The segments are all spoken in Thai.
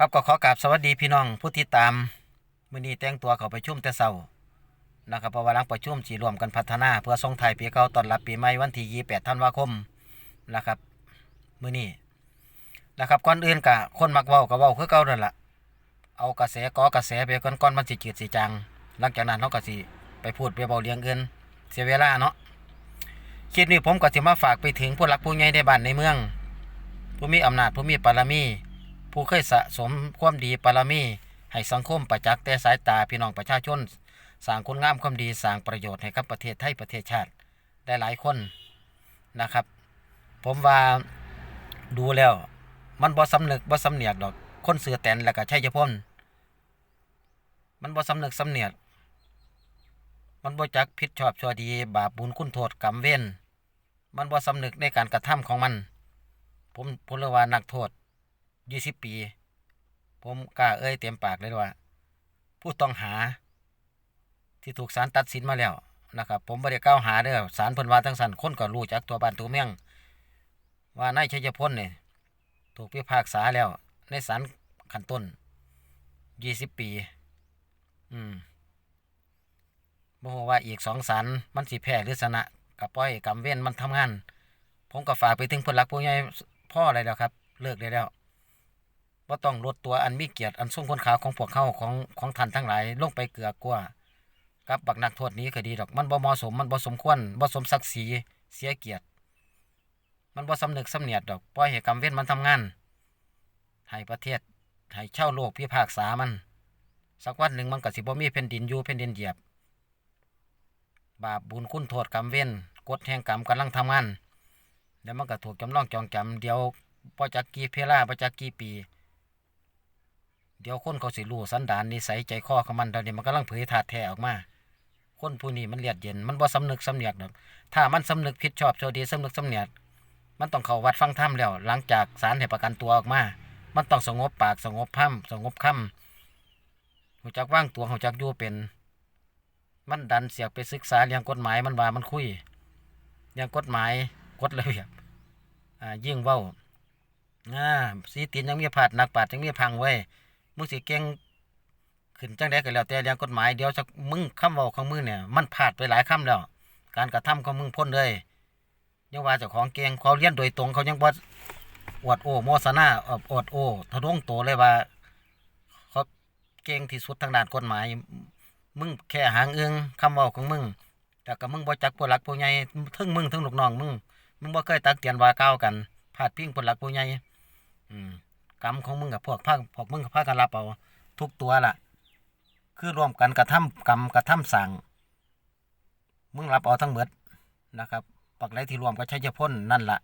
ครับก็ขอกราบสวัสดีพี่น้องผู้ที่ตามมื้อนี้แต่งตัวเข้าปชุ่มแต่เช้านะครับเพราะว่าหลังประชุมสิร่วมกันพัฒนา เพื่อส่งไทยปีเก่าต้อนรับปีใหม่วันที่28ธันวาคมนะครับมื้อนี้นะครับก่อนอื่นก็คนมักเว้าก็เว้าคือเก่านั่นล่ะเอากระแสก่อกระแสไปก่อนก่อนมันสิจืดสิจางหลังจากนั้นเฮาก็สิไปพูดไปเว้าเรื่องอื่นเสียเวลาเนาะคลิปนี้ผมก็สิมาฝากไปถึงผู้หลักผู้ใหญ่ในบ้านในเมือง ผู้มีอำนาจผู้มีบารมี ผู้เคยสะสมความดีปรมี ให้สังคมประจักษ์แต่สายตาพี่น้องประชาชนสร้างคุณงามความดีสร้างประโยชน์ให้กับประเทศไทยประเทศชาติได้หลายคนนะครับ ผมว่าดูแล้ว มันบ่สำนึกบ่สำเนียกดอกคนเสือแตนแล้วก็ชัยพลมันบ่สำนึกสำเนียกมันบ่จักผิดชอบชั่วดี บาปบุญคุณโทษกรรมเว้นมันบ่สำนึกในการกระทำของมัน ผมผมเรียกว่านักโทษ ยี่สิบปี ผมกล้าเอ้ยเต็มปากเลยว่า ผู้ต้องหา ที่ถูกศาลตัดสินมาแล้วนะครับ ผมไม่ได้กล่าวหาเด้อศาลเพิ่นว่าทั้งสันคนก็รู้จักตัวบ้านตัวเมือง ว่านายชัยพลเนี่ยถูกพิพากษาแล้ว ในศาลขั้นต้นยี่สิบปี อืมบ่ฮู้ว่าอีกสองศาลมันสิแพ้หรือชนะกับปล่อยกรรมเว้นมันทำงาน ผมก็ฝากไปถึงผู้หลักผู้ใหญ่พ่ออะไรแล้วครับ เลิกได้แล้ว ว่าต้องลดตัวอันมีเกียรติอันทรงคุณค่าของพวกเขาของของท่านทั้งหลายลงไปเกลือกลัวกับบักนักโทษนี้ก็ดีดอกมันบ่เหมาะสมมันบ่สมควรบ่สมศักดิ์ศรีเสียเกียรติ มันบ่สำนึกสำเนียดดอกปล่อยให้กรรมเว้นมันทำงานให้ประเทศให้เช่าโลกพิพากษามัน สักวันหนึ่งมันก็สิบ่มีแผ่นดินอยู่แผ่นดินเหยียบ บาปบุญคุณโทษกรรมเว้นกฎแห่งกรรมกำลังทำงานแล้วมันก็ถูกจำลองจองจำเดียวพอจักกี่เพลาพอจักกี่ปี เดี๋ยวคนเขาสิรู้สันดานนิสัยใจคอของมันตอนนี้มันกำลังเผยถาดแท้ออกมา คนผู้นี้มันเลียดเย็น มันบ่สำนึกสำเนียกดอกถ้ามันสำนึกผิดชอบโชดีสำนึกสำเนียกมันต้องเข้าวัดฟังธรรมแล้ว หลังจากศาลให้ประกันตัวออกมา มันต้องสงบปากสงบพ้ำสงบคำหูจักว่างตัวหูจักอยู่เป็น มันดันเสียกไปศึกษาเรื่องกฎหมายมันว่ามันคุยเรื่องกฎหมายกฎระเบียบอ่ายิ่งเว้าอ่าสีตินยังมีผาดหนักปาดยังมีพังไว้ มึงสิเก่งขึ้นจังไดก็แล้วแต่เรื่องกฎหมายเดี๋ยวสักมึงคำเว้าของมึงเนี่ย มันพลาดไปหลายคำแล้ว การกระทำของมึงพ้นเลยยังว่าเจ้าของเก่งเขาเรียนโดยตรงเขายังบ่อวดโอ้โมสนาอออวดโอ้ทะดงโตเลยว่าเขาเก่งที่สุดทางด้านกฎหมาย มึงแค่หางเอืองคำเว้าของมึงแต่ก็มึงบ่จักผู้หลักผู้ใหญ่ทั้งมึงทั้งลูกน้องมึงมึงบ่เคยตักเตือนว่าก้าวกันพาดพิงผู้หลักผู้ใหญ่อืม กรรมของมึงกับพวกพาพวกมึงกับพากันรับเอาทุกตัวล่ะ คือรวมกันกระทำกรรมกระทำสั่ง มึงรับเอาทั้งหมดนะครับปักไหลที่รวมกับชัยพลนั่นล่ะ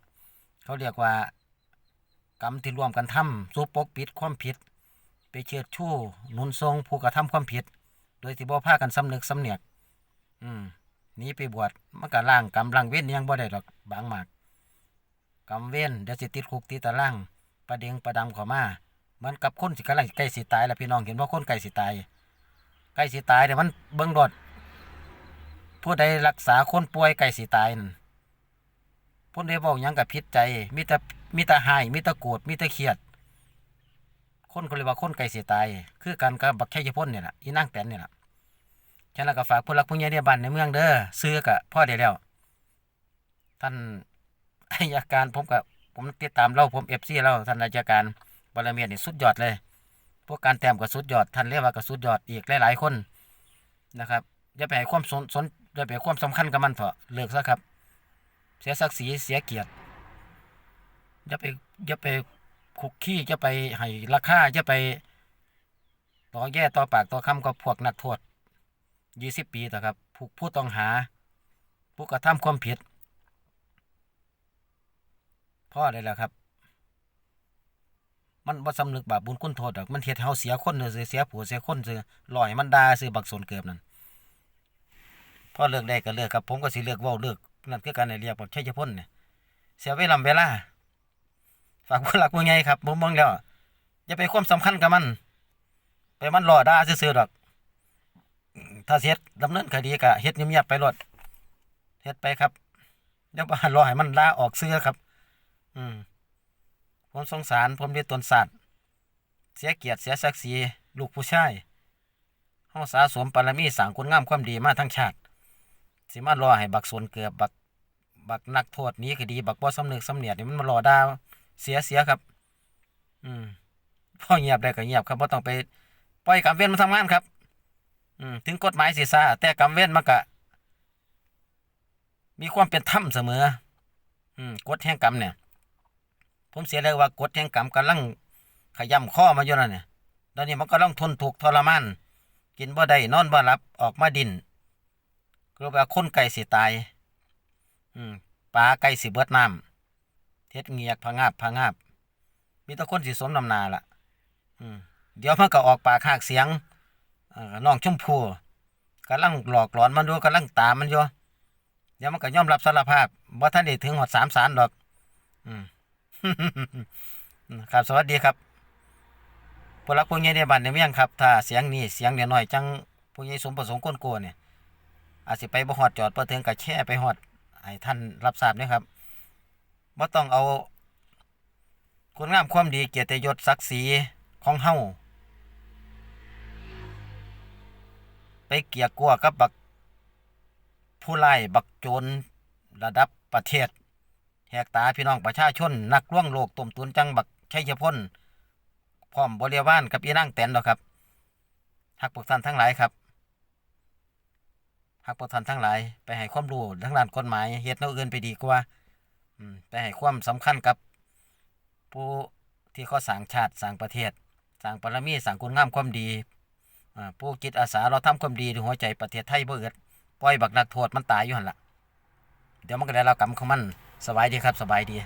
เขาเรียกว่ากรรมที่รวมกันทำสู้ปกปิดความผิด ไปเชิดชู้นุนทรงผู้กระทำความผิด โดยที่บ่พากันสำนึกสำเนียก อืมนีไปบวชมันก็ล่างกรรมล่างเว้นยังบ่ได้หรอกบางหมากกรรมเว้นเดี๋ยวสิติดคุกติดตาราง ประเดงประดำเข้ามาเหมือนกับคนสิกำลังใกล้สิตายแล้วพี่น้องเห็นว่าคนใกล้สิตายใกล้สิตายเดี๋ยวมันเบิ่งรถผู้ใดรักษาคนป่วยใกล้สิตายนั่นผู้ใดเว้าหยังกับพิษใจมีแต่มีแต่หายมีแต่โกรธมีแต่เครียด คนเขาเรียกว่าคนไก่สิตาย คือกันกับบักแค่ยพ่นเนี่ยแหละอีนั่งแตนเนี่ยแหละฉะนั้นก็ฝากผู้รักผู้ใหญ่ในบ้านในเมืองเด้อซื้อกะพ่อได้แล้ว ท่านอายการผมกับ ผมติดตามเล่าผมเอฟซีเล่าท่านอายการบารมีนี่สุดยอดเลย พวกการแต้มก็สุดยอดท่านเรียกว่าก็สุดยอดอีกหลายๆคนนะครับอย่าไปให้ความสนสนอย่าไปความสำคัญกับมันเถอะเลิกซะครับ เสียศักดิ์ศรีเสียเกียรติอย่าไปอย่าไปคุกขี้จะไปให้ราคาจะไปต่อแย่ต่อปากต่อคำกับพวกนักโทษยี่สิบปีต่อครับผู้ผู้ต้องหา ผู้กระทำความผิด พ่อได้แล้วครับ มันว่าสำนึกบาปบุญคุณโทษดอกมันเฮ็ดเฮาเสียคนเด้อเสียผัวเสียคนเสียลอยมันด่าซื้อบักสนเกิบนั่นพ่อเลิกได้ก็เลิกครับ ผมก็สิเลิกเว้าเลิกนั่นคือการให้เรียกว่าชัยพลเนี่ยเสียเวลาเวลาฝากผู้หลักผู้ใหญ่ครับผมมองแล้วอย่าไปความสำคัญกับมัน ไปมันรอด่าซื่อๆดอก ถ้าเฮ็ดดำเนินคดีก็เฮ็ดเงียบๆไปรดเฮ็ดไปครับอย่ารอให้มันลาออกเสื้อครับ อืมผมสงสารผมเรียนตนศาสตร์เสียเกียรติเสียศักดิ์ศรีลูกผู้ชายเฮาสะสมปรมีสร้างคุณงามความดีมาทั้งชาติ สิมารอให้บักสวนเกือบบักบักนักโทษนี้ก็ดี บักบ่สำนึกสำเนียดนี่มันมารอด่าเสียเสียครับ อืมพอเงียบได้ก็เงียบครับบ่ต้องไปปล่อยกรรมเวรมาทำงานครับ อืมถึงกฎหมายสิซาแต่กรรมเวรมันก็มีความเป็นธรรมเสมอ อืมกฎแห่งกรรมเนี่ย ผมเสียเลยว่ากฎแห่งกรรมกำลังขย้ำข้อมาอยู่นั่นเนี่ยตอนนี้มันกำลังทนทุกทรมาน กินบ่ได้นอนบ่หลับออกมาดินก็ว่าคนไก่สิตาย อืมปลาไก่สิเบิดน้ำเท็ดเงียกพงาบพงาบ มีแต่คนสิสมนำนาล่ะอืมเดี๋ยวมันก็ออกปากหากเสียงน่อน้องชมพู่กำลังหลอกหลอนมันอยู่กำลังตามมันอยู่เดี๋ยวมันก็ยอมรับสารภาพว่าท่านได้ถึงหอดสามสารดอก อืม ครับสวัสดีครับพลักพวกใหญ่ในบ้านในเมืองครับ ถ้าเสียงนี้เสียงเดียวน้อยจังพวกใหญ่สมประสงค์ก้นโกเนี่ยอาจสิไปบ่ฮอดจอดบ่ถึงกับแช่ไปฮอดให้ท่านรับทราบนะครับบ่ต้องเอาคุณงามความดีเกียรติยศศักดิ์ศรีของเฮาไปเกียกลัวกับบักผู้ไล่บักโจรระดับประเทศ กตาพี่น้องประชาชน นักล่วงโลกต้มตุนจังบักชัยพลพร้อมบริวารกับอีนั่งแตนดอกครับหักพวกท่านทั้งหลายครับหักพวกท่านทั้งหลาย ไปให้ความรู้ทั้งด้านกฎหมายเฮ็ดแนวอื่นไปดีกว่าอืมไปให้ความสำคัญกับ ผู้ที่เขาสร้างชาติสร้างประเทศสร้างปรมีสร้างคุณงามความดีผู้จิตอาสาเราทำความดีด้วยหัวใจประเทศไทยบ่เอิดปล่อยบักนักโทษมันตายอยู่หันละเดี๋ยวมันก็ได้รับกรรมของมัน สบายดีครับสบายดี